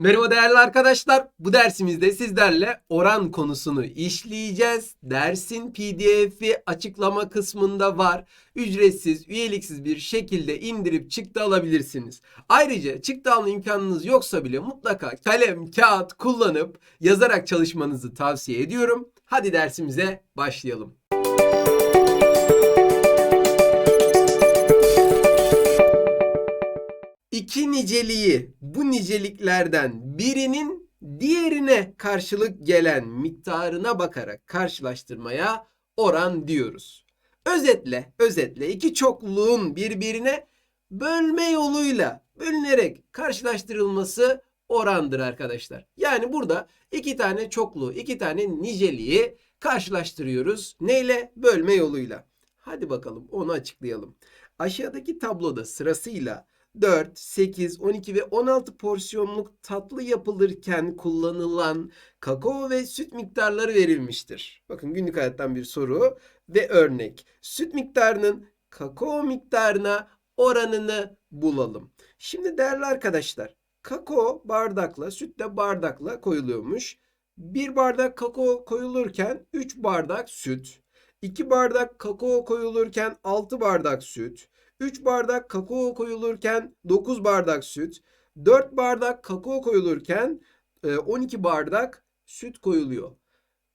Merhaba değerli arkadaşlar. Bu dersimizde sizlerle oran konusunu işleyeceğiz. Dersin PDF'i açıklama kısmında var. Ücretsiz, üyeliksiz bir şekilde indirip çıktı alabilirsiniz. Ayrıca çıktı alma imkanınız yoksa bile mutlaka kalem, kağıt kullanıp yazarak çalışmanızı tavsiye ediyorum. Hadi dersimize başlayalım. İki niceliği bu niceliklerden birinin diğerine karşılık gelen miktarına bakarak karşılaştırmaya oran diyoruz. Özetle, özetle iki çokluğun birbirine bölme yoluyla bölünerek karşılaştırılması orandır arkadaşlar. Yani burada iki tane çokluğu, iki tane niceliği karşılaştırıyoruz. Neyle? Bölme yoluyla. Hadi bakalım onu açıklayalım. Aşağıdaki tabloda sırasıyla 4, 8, 12 ve 16 porsiyonluk tatlı yapılırken kullanılan kakao ve süt miktarları verilmiştir. Bakın günlük hayattan bir soru ve örnek. Süt miktarının kakao miktarına oranını bulalım. Şimdi değerli arkadaşlar, kakao bardakla, süt de bardakla koyuluyormuş. Bir bardak kakao koyulurken 3 bardak süt, 2 bardak kakao koyulurken 6 bardak süt, 3 bardak kakao koyulurken 9 bardak süt, 4 bardak kakao koyulurken e, 12 bardak süt koyuluyor.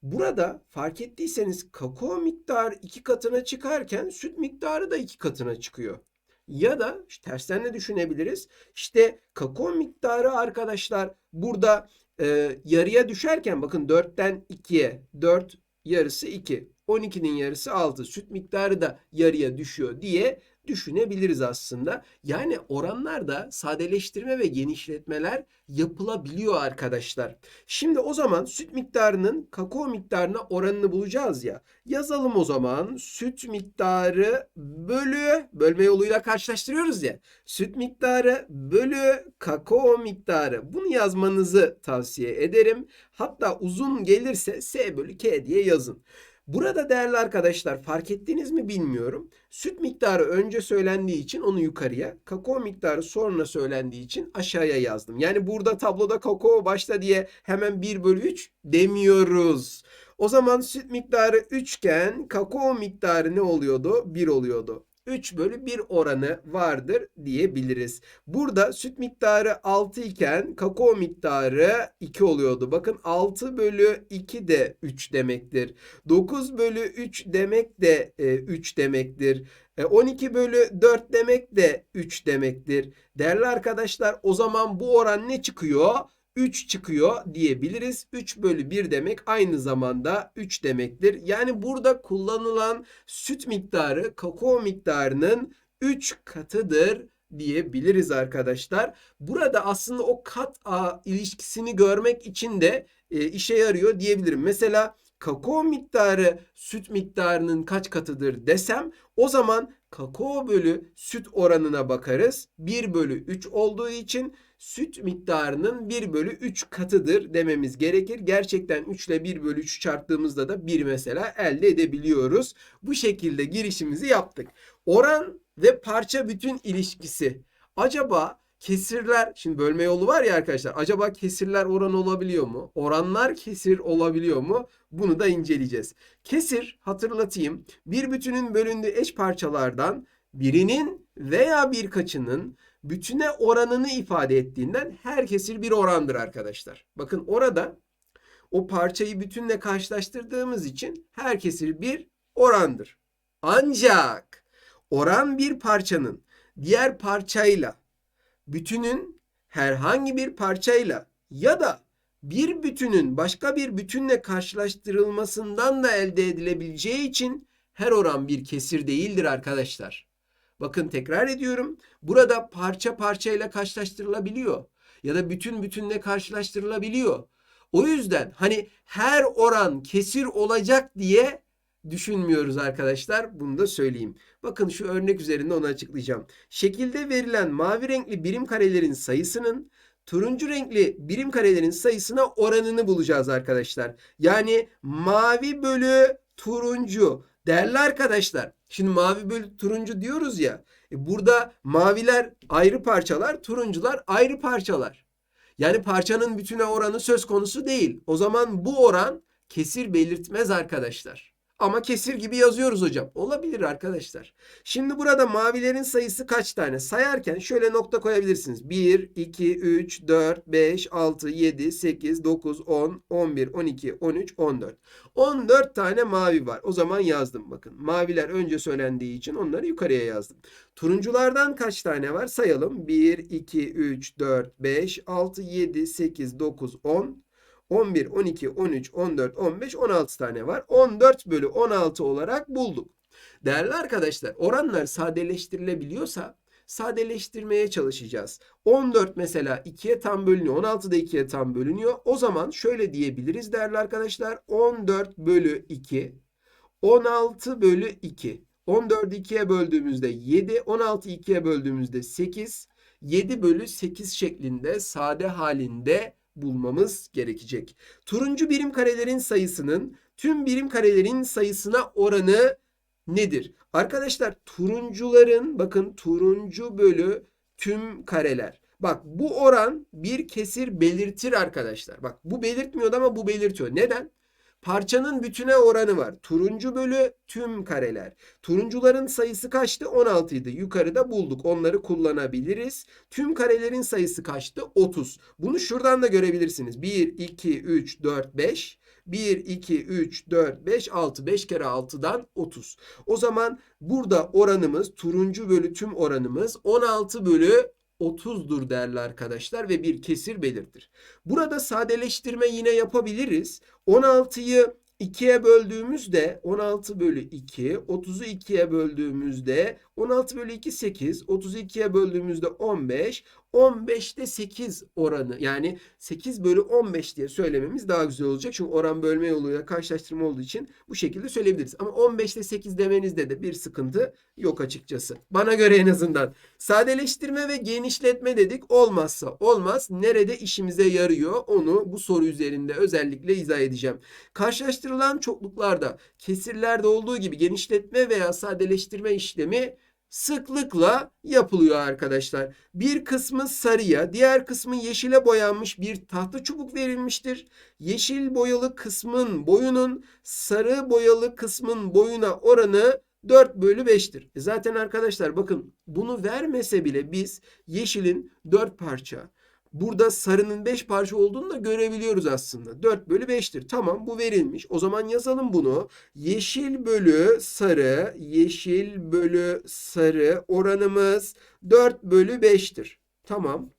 Burada fark ettiyseniz kakao miktarı iki katına çıkarken süt miktarı da iki katına çıkıyor. Ya da işte tersten de düşünebiliriz. İşte kakao miktarı arkadaşlar burada e, yarıya düşerken bakın 4'ten 2'ye 4 yarısı 2. 12'nin yarısı 6. Süt miktarı da yarıya düşüyor diye düşünebiliriz aslında. Yani oranlarda sadeleştirme ve genişletmeler yapılabiliyor arkadaşlar. Şimdi o zaman süt miktarının kakao miktarına oranını bulacağız ya. Yazalım o zaman süt miktarı bölü bölme yoluyla karşılaştırıyoruz ya. Süt miktarı bölü kakao miktarı. Bunu yazmanızı tavsiye ederim. Hatta uzun gelirse S bölü K diye yazın. Burada değerli arkadaşlar fark ettiniz mi bilmiyorum. Süt miktarı önce söylendiği için onu yukarıya, kakao miktarı sonra söylendiği için aşağıya yazdım. Yani burada tabloda kakao başta diye hemen 1 bölü 3 demiyoruz. O zaman süt miktarı 3 iken kakao miktarı ne oluyordu? 1 oluyordu. 3 bölü 1 oranı vardır diyebiliriz. Burada süt miktarı 6 iken kakao miktarı 2 oluyordu. Bakın 6 bölü 2 de 3 demektir. 9 bölü 3 demek de e, 3 demektir. E, 12 bölü 4 demek de 3 demektir. Değerli arkadaşlar o zaman bu oran ne çıkıyor? 3 çıkıyor diyebiliriz. 3 bölü 1 demek aynı zamanda 3 demektir. Yani burada kullanılan süt miktarı kakao miktarının 3 katıdır diyebiliriz arkadaşlar. Burada aslında o kat a ilişkisini görmek için de e, işe yarıyor diyebilirim. Mesela kakao miktarı süt miktarının kaç katıdır desem o zaman kakao bölü süt oranına bakarız. 1 bölü 3 olduğu için süt miktarının 1 bölü 3 katıdır dememiz gerekir. Gerçekten 3 ile 1 bölü 3 çarptığımızda da 1 mesela elde edebiliyoruz. Bu şekilde girişimizi yaptık. Oran ve parça bütün ilişkisi. Acaba kesirler, şimdi bölme yolu var ya arkadaşlar. Acaba kesirler oran olabiliyor mu? Oranlar kesir olabiliyor mu? Bunu da inceleyeceğiz. Kesir hatırlatayım. Bir bütünün bölündüğü eş parçalardan birinin veya birkaçının bütüne oranını ifade ettiğinden her kesir bir orandır arkadaşlar. Bakın orada o parçayı bütünle karşılaştırdığımız için her kesir bir orandır. Ancak oran bir parçanın diğer parçayla bütünün herhangi bir parçayla ya da bir bütünün başka bir bütünle karşılaştırılmasından da elde edilebileceği için her oran bir kesir değildir arkadaşlar. Bakın tekrar ediyorum. Burada parça parçayla karşılaştırılabiliyor ya da bütün bütünle karşılaştırılabiliyor. O yüzden hani her oran kesir olacak diye düşünmüyoruz arkadaşlar. Bunu da söyleyeyim. Bakın şu örnek üzerinde onu açıklayacağım. Şekilde verilen mavi renkli birim karelerin sayısının turuncu renkli birim karelerin sayısına oranını bulacağız arkadaşlar. Yani mavi bölü turuncu. Değerli arkadaşlar, şimdi mavi bölü turuncu diyoruz ya. E burada maviler ayrı parçalar, turuncular ayrı parçalar. Yani parçanın bütüne oranı söz konusu değil. O zaman bu oran kesir belirtmez arkadaşlar. Ama kesir gibi yazıyoruz hocam. Olabilir arkadaşlar. Şimdi burada mavilerin sayısı kaç tane? Sayarken şöyle nokta koyabilirsiniz. 1, 2, 3, 4, 5, 6, 7, 8, 9, 10, 11, 12, 13, 14. 14 tane mavi var. O zaman yazdım bakın. Maviler önce söylendiği için onları yukarıya yazdım. Turunculardan kaç tane var? Sayalım. 1, 2, 3, 4, 5, 6, 7, 8, 9, 10. 11, 12, 13, 14, 15, 16 tane var. 14 bölü 16 olarak bulduk. Değerli arkadaşlar oranlar sadeleştirilebiliyorsa sadeleştirmeye çalışacağız. 14 mesela 2'ye tam bölünüyor. 16 da 2'ye tam bölünüyor. O zaman şöyle diyebiliriz değerli arkadaşlar. 14 bölü 2 16 bölü 2. 14'ü 2'ye böldüğümüzde 7, 16'yı 2'ye böldüğümüzde 8, 7 bölü 8 şeklinde sade halinde bulmamız gerekecek. Turuncu birim karelerin sayısının tüm birim karelerin sayısına oranı nedir? Arkadaşlar turuncuların bakın turuncu bölü tüm kareler. Bak bu oran bir kesir belirtir arkadaşlar. Bak bu belirtmiyordu ama bu belirtiyor. Neden? Parçanın bütüne oranı var. Turuncu bölü tüm kareler. Turuncuların sayısı kaçtı? 16 idi. Yukarıda bulduk. Onları kullanabiliriz. Tüm karelerin sayısı kaçtı? 30. Bunu şuradan da görebilirsiniz. 1, 2, 3, 4, 5. 1, 2, 3, 4, 5, 6. 5 kere 6'dan 30. O zaman burada oranımız turuncu bölü tüm oranımız 16 bölü 30'dur değerli arkadaşlar ve bir kesir belirtir. Burada sadeleştirme yine yapabiliriz. 16'yı 2'ye böldüğümüzde 16 bölü 2, 30'u 2'ye böldüğümüzde 16 bölü 2 8, 30'u 2'ye böldüğümüzde 15, 15'te 8 oranı yani 8 bölü 15 diye söylememiz daha güzel olacak. Çünkü oran bölme yoluyla karşılaştırma olduğu için bu şekilde söyleyebiliriz. Ama 15'te 8 demenizde de bir sıkıntı yok açıkçası. Bana göre en azından. Sadeleştirme ve genişletme dedik. Olmazsa olmaz. Nerede işimize yarıyor onu bu soru üzerinde özellikle izah edeceğim. Karşılaştırılan çokluklarda kesirlerde olduğu gibi genişletme veya sadeleştirme işlemi sıklıkla yapılıyor arkadaşlar. Bir kısmı sarıya, diğer kısmı yeşile boyanmış bir tahta çubuk verilmiştir. Yeşil boyalı kısmın boyunun sarı boyalı kısmın boyuna oranı 4 bölü 5'tir. E zaten arkadaşlar bakın bunu vermese bile biz yeşilin 4 parça, burada sarının 5 parça olduğunu da görebiliyoruz aslında. 4 bölü 5'tir. Tamam bu verilmiş. O zaman yazalım bunu. Yeşil bölü sarı, yeşil bölü sarı oranımız 4 bölü 5'tir. Tamam.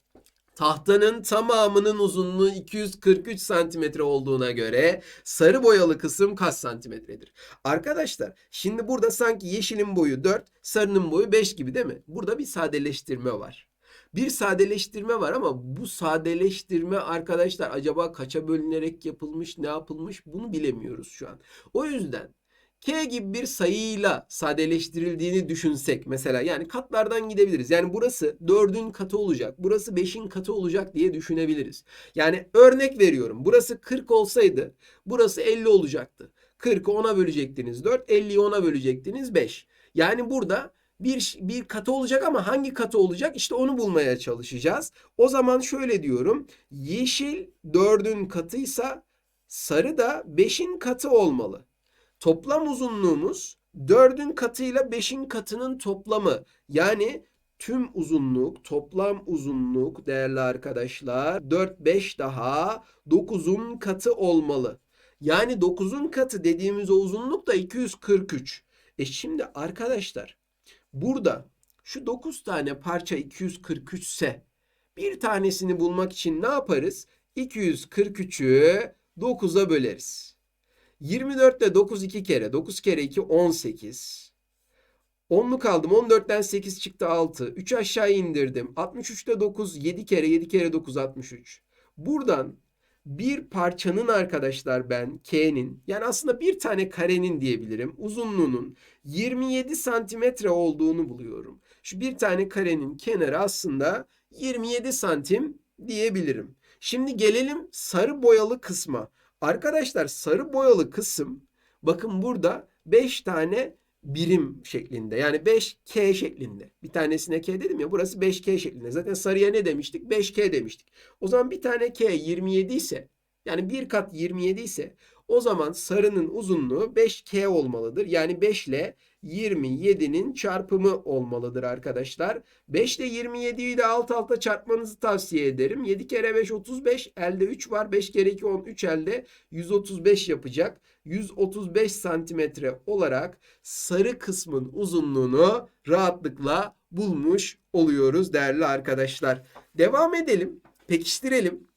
Tahtanın tamamının uzunluğu 243 santimetre olduğuna göre sarı boyalı kısım kaç santimetredir? Arkadaşlar şimdi burada sanki yeşilin boyu 4, sarının boyu 5 gibi değil mi? Burada bir sadeleştirme var. Bir sadeleştirme var ama bu sadeleştirme arkadaşlar acaba kaça bölünerek yapılmış, ne yapılmış bunu bilemiyoruz şu an. O yüzden K gibi bir sayıyla sadeleştirildiğini düşünsek mesela yani katlardan gidebiliriz. Yani burası 4'ün katı olacak, burası 5'in katı olacak diye düşünebiliriz. Yani örnek veriyorum. Burası 40 olsaydı burası 50 olacaktı. 40'ı 10'a bölecektiniz 4, 50'yi 10'a bölecektiniz 5. Yani burada bir, bir katı olacak ama hangi katı olacak? İşte onu bulmaya çalışacağız. O zaman şöyle diyorum. Yeşil 4'ün katıysa sarı da 5'in katı olmalı. Toplam uzunluğumuz 4'ün katıyla 5'in katının toplamı. Yani tüm uzunluk, toplam uzunluk değerli arkadaşlar 4, 5 daha 9'un katı olmalı. Yani 9'un katı dediğimiz o uzunluk da 243. E şimdi arkadaşlar burada şu 9 tane parça 243 ise bir tanesini bulmak için ne yaparız? 243'ü 9'a böleriz. 24'te 9 2 kere. 9 kere 2 18. 10'luk aldım. 14'ten 8 çıktı 6. 3 aşağı indirdim. 63'te 9 7 kere 7 kere 9 63. Buradan bir parçanın arkadaşlar ben K'nin yani aslında bir tane karenin diyebilirim uzunluğunun 27 santimetre olduğunu buluyorum. Şu bir tane karenin kenarı aslında 27 santim diyebilirim. Şimdi gelelim sarı boyalı kısma. Arkadaşlar sarı boyalı kısım bakın burada 5 tane birim şeklinde. Yani 5K şeklinde. Bir tanesine K dedim ya burası 5K şeklinde. Zaten sarıya ne demiştik? 5K demiştik. O zaman bir tane K 27 ise yani bir kat 27 ise o zaman sarının uzunluğu 5K olmalıdır. Yani 5 ile 27'nin çarpımı olmalıdır arkadaşlar. 5 ile 27'yi de alt alta çarpmanızı tavsiye ederim. 7 kere 5 35 elde 3 var. 5 kere 2 10 3 elde 135 yapacak. 135 santimetre olarak sarı kısmın uzunluğunu rahatlıkla bulmuş oluyoruz değerli arkadaşlar. Devam edelim. Pekiştirelim.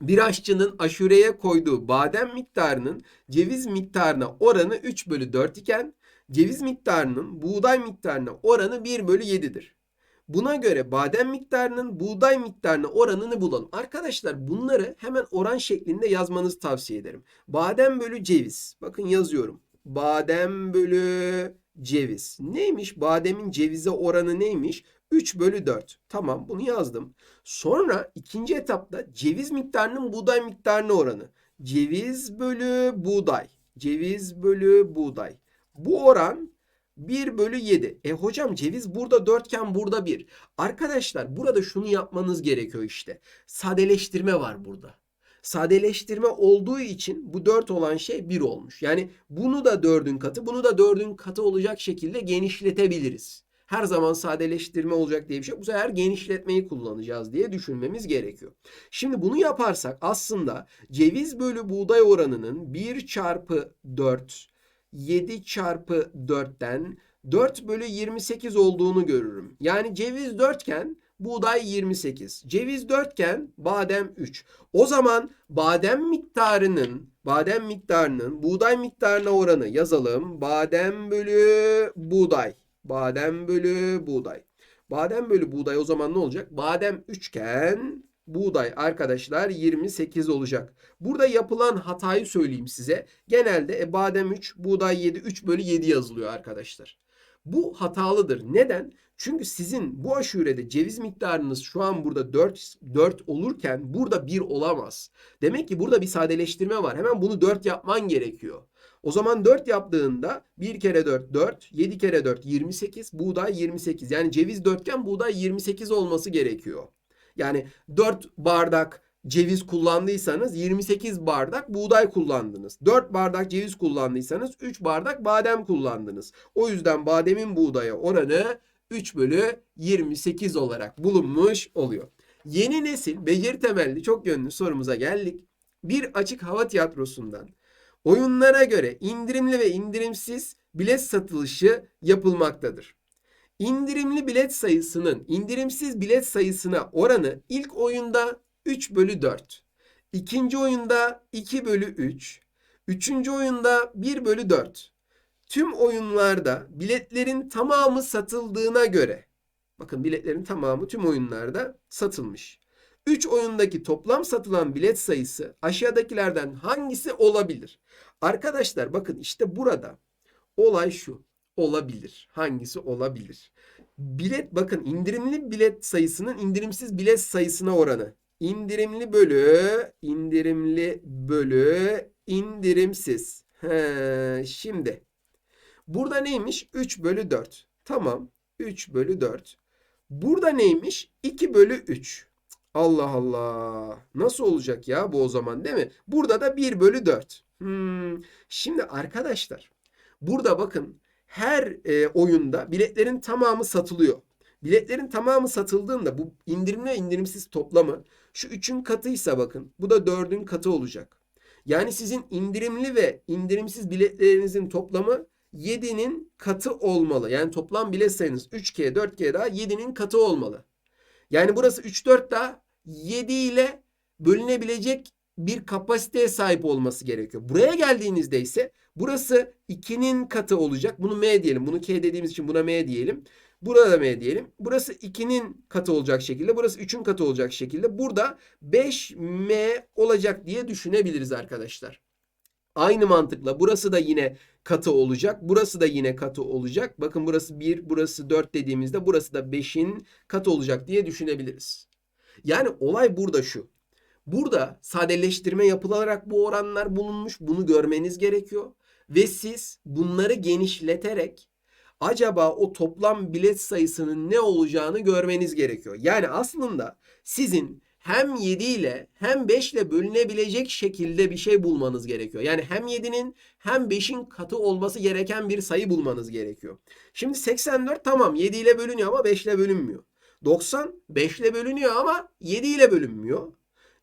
Bir aşçının aşureye koyduğu badem miktarının ceviz miktarına oranı 3 bölü 4 iken ceviz miktarının buğday miktarına oranı 1 bölü 7'dir. Buna göre badem miktarının buğday miktarına oranını bulalım. Arkadaşlar bunları hemen oran şeklinde yazmanızı tavsiye ederim. Badem bölü ceviz. Bakın yazıyorum. Badem bölü ceviz. Neymiş? Bademin cevize oranı neymiş? 3 bölü 4. Tamam bunu yazdım. Sonra ikinci etapta ceviz miktarının buğday miktarına oranı. Ceviz bölü buğday. Ceviz bölü buğday. Bu oran 1 bölü 7. E hocam ceviz burada 4 iken burada 1. Arkadaşlar burada şunu yapmanız gerekiyor işte. Sadeleştirme var burada. Sadeleştirme olduğu için bu 4 olan şey 1 olmuş. Yani bunu da 4'ün katı, bunu da 4'ün katı olacak şekilde genişletebiliriz. Her zaman sadeleştirme olacak diye bir şey. Bu sefer genişletmeyi kullanacağız diye düşünmemiz gerekiyor. Şimdi bunu yaparsak aslında ceviz bölü buğday oranının 1 çarpı 4 7 çarpı 4'ten 4 bölü 28 olduğunu görürüm. Yani ceviz 4 iken buğday 28. Ceviz 4 iken badem 3. O zaman badem miktarının badem miktarının buğday miktarına oranı yazalım. Badem bölü buğday. Badem bölü buğday. Badem bölü buğday o zaman ne olacak? Badem 3 iken buğday arkadaşlar 28 olacak. Burada yapılan hatayı söyleyeyim size. Genelde e, badem 3, buğday 7, 3 bölü 7 yazılıyor arkadaşlar. Bu hatalıdır. Neden? Çünkü sizin bu aşurede ceviz miktarınız şu an burada 4, 4 olurken burada 1 olamaz. Demek ki burada bir sadeleştirme var. Hemen bunu 4 yapman gerekiyor. O zaman 4 yaptığında 1 kere 4 4, 7 kere 4 28, buğday 28. Yani ceviz 4 iken buğday 28 olması gerekiyor. Yani 4 bardak ceviz kullandıysanız 28 bardak buğday kullandınız. 4 bardak ceviz kullandıysanız 3 bardak badem kullandınız. O yüzden bademin buğdaya oranı 3 bölü 28 olarak bulunmuş oluyor. Yeni nesil beceri temelli çok yönlü sorumuza geldik. Bir açık hava tiyatrosundan oyunlara göre indirimli ve indirimsiz bilet satılışı yapılmaktadır. İndirimli bilet sayısının indirimsiz bilet sayısına oranı ilk oyunda 3 bölü 4. İkinci oyunda 2 bölü 3. Üçüncü oyunda 1 bölü 4. Tüm oyunlarda biletlerin tamamı satıldığına göre bakın biletlerin tamamı tüm oyunlarda satılmış. 3 oyundaki toplam satılan bilet sayısı aşağıdakilerden hangisi olabilir? Arkadaşlar bakın işte burada olay şu olabilir. Hangisi olabilir? Bilet bakın indirimli bilet sayısının indirimsiz bilet sayısına oranı. İndirimli bölü indirimli bölü indirimsiz. He, şimdi burada neymiş? 3 bölü 4. Tamam. 3 bölü 4. Burada neymiş? 2 bölü 3. Allah Allah. Nasıl olacak ya bu o zaman değil mi? Burada da 1 bölü 4. Hmm. Şimdi arkadaşlar burada bakın her e, oyunda biletlerin tamamı satılıyor. Biletlerin tamamı satıldığında bu indirimli indirimsiz toplamı şu 3'ün katıysa bakın bu da 4'ün katı olacak. Yani sizin indirimli ve indirimsiz biletlerinizin toplamı 7'nin katı olmalı. Yani toplam bilet sayınız 3K 4K daha 7'nin katı olmalı. Yani burası 3 4 daha 7 ile bölünebilecek bir kapasiteye sahip olması gerekiyor. Buraya geldiğinizde ise burası 2'nin katı olacak. Bunu M diyelim. Bunu K dediğimiz için buna M diyelim. Burada da M diyelim. Burası 2'nin katı olacak şekilde. Burası 3'ün katı olacak şekilde. Burada 5M olacak diye düşünebiliriz arkadaşlar. Aynı mantıkla burası da yine katı olacak. Burası da yine katı olacak. Bakın burası 1, burası 4 dediğimizde burası da 5'in katı olacak diye düşünebiliriz. Yani olay burada şu. Burada sadeleştirme yapılarak bu oranlar bulunmuş. Bunu görmeniz gerekiyor. Ve siz bunları genişleterek acaba o toplam bilet sayısının ne olacağını görmeniz gerekiyor. Yani aslında sizin hem 7 ile hem 5 ile bölünebilecek şekilde bir şey bulmanız gerekiyor. Yani hem 7'nin hem 5'in katı olması gereken bir sayı bulmanız gerekiyor. Şimdi 84 tamam 7 ile bölünüyor ama 5 ile bölünmüyor. 90 5 ile bölünüyor ama 7 ile bölünmüyor.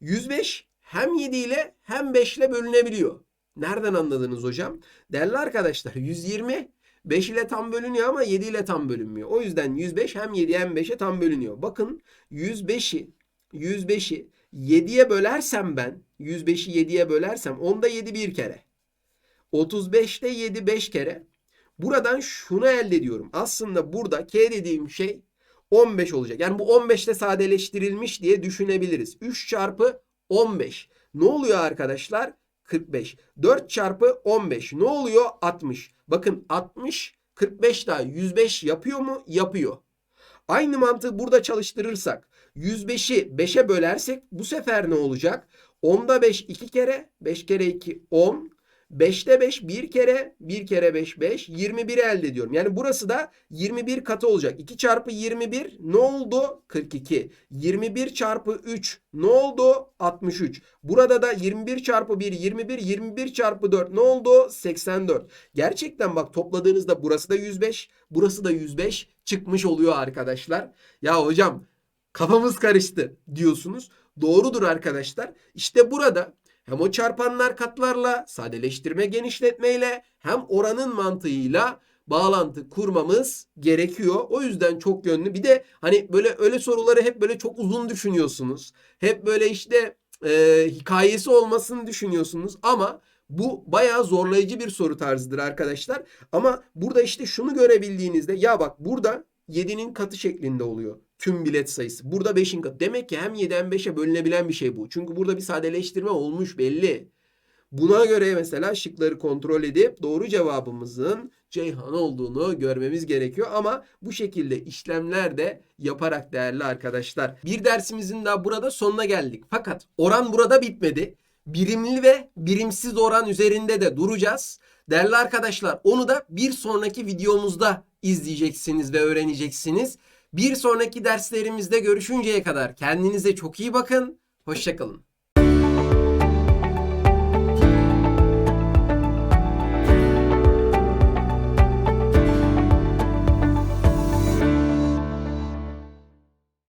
105 hem 7 ile hem 5 ile bölünebiliyor. Nereden anladınız hocam? Değerli arkadaşlar 120 5 ile tam bölünüyor ama 7 ile tam bölünmüyor. O yüzden 105 hem 7 hem 5'e tam bölünüyor. Bakın 105'i 105'i 7'ye bölersem ben 105'i 7'ye bölersem onda 7 bir kere. 35'te 7 5 kere. Buradan şunu elde ediyorum. Aslında burada k dediğim şey 15 olacak. Yani bu 15'te sadeleştirilmiş diye düşünebiliriz. 3 çarpı 15. Ne oluyor arkadaşlar? 45. 4 çarpı 15. Ne oluyor? 60. Bakın 60 45 daha 105 yapıyor mu? Yapıyor. Aynı mantığı burada çalıştırırsak 105'i 5'e bölersek bu sefer ne olacak? 10'da 5 2 kere 5 kere 2 10 5'te 5 bir kere 1 kere 5 5 21 elde ediyorum. Yani burası da 21 katı olacak. 2 çarpı 21 ne oldu? 42. 21 çarpı 3 ne oldu? 63. Burada da 21 çarpı 1 21 21 çarpı 4 ne oldu? 84. Gerçekten bak topladığınızda burası da 105 burası da 105 çıkmış oluyor arkadaşlar. Ya hocam kafamız karıştı diyorsunuz. Doğrudur arkadaşlar. İşte burada hem o çarpanlar katlarla, sadeleştirme genişletmeyle hem oranın mantığıyla bağlantı kurmamız gerekiyor. O yüzden çok yönlü. Bir de hani böyle öyle soruları hep böyle çok uzun düşünüyorsunuz. Hep böyle işte e, hikayesi olmasını düşünüyorsunuz ama bu bayağı zorlayıcı bir soru tarzıdır arkadaşlar. Ama burada işte şunu görebildiğinizde ya bak burada 7'nin katı şeklinde oluyor tüm bilet sayısı. Burada 5'in katı. Demek ki hem 7 hem 5'e bölünebilen bir şey bu. Çünkü burada bir sadeleştirme olmuş belli. Buna göre mesela şıkları kontrol edip doğru cevabımızın Ceyhan olduğunu görmemiz gerekiyor. Ama bu şekilde işlemler de yaparak değerli arkadaşlar. Bir dersimizin daha burada sonuna geldik. Fakat oran burada bitmedi. Birimli ve birimsiz oran üzerinde de duracağız. Değerli arkadaşlar onu da bir sonraki videomuzda izleyeceksiniz ve öğreneceksiniz. Bir sonraki derslerimizde görüşünceye kadar kendinize çok iyi bakın. Hoşçakalın.